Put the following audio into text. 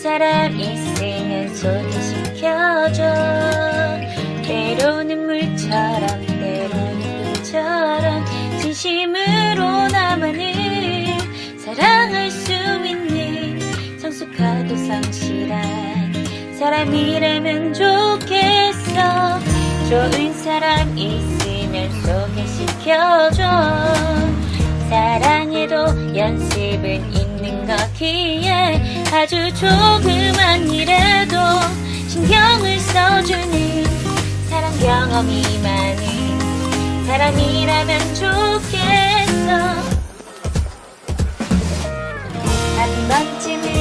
사람 있으면 소개시켜줘. 때로는 물처럼 때로는 꿈처럼 진심으로 나만을 사랑할 수 있는 성숙하고 성실한 사람이라면 좋겠어. 좋은 사람 있으면 소개시켜줘. 사랑해도 연습은 있 는 거기에 아주 조그만 일에도 신경을 써주는 사랑 경험이 많은 사람이라면 좋겠어. 한 번쯤